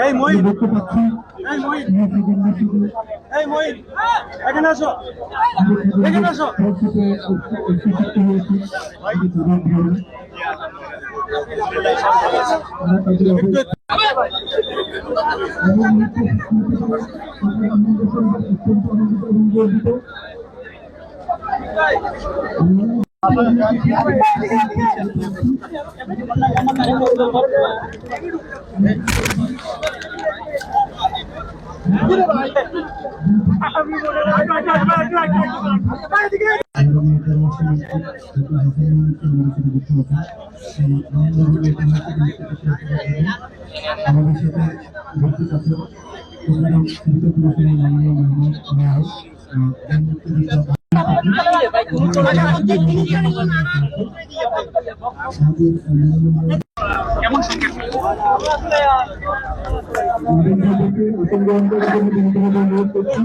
এই মহিন। এই মহিন। এই মহিন। এখানে আসো। এখানে আসো। আমি তরুণ ভিড় আমরা তাদের অবশ্যই এবং অত্যন্ত আনন্দিত এবং গর্বিত এবং এটা হচ্ছে ডক্টর হাসান মাহমুদকে আমাদের সাথে যুক্ত আছেন এই আনন্দগুলো এটা হচ্ছে আমাদের সাথে ভর্তি আছে প্রোগ্রাম কেমন অনুরোধ করছি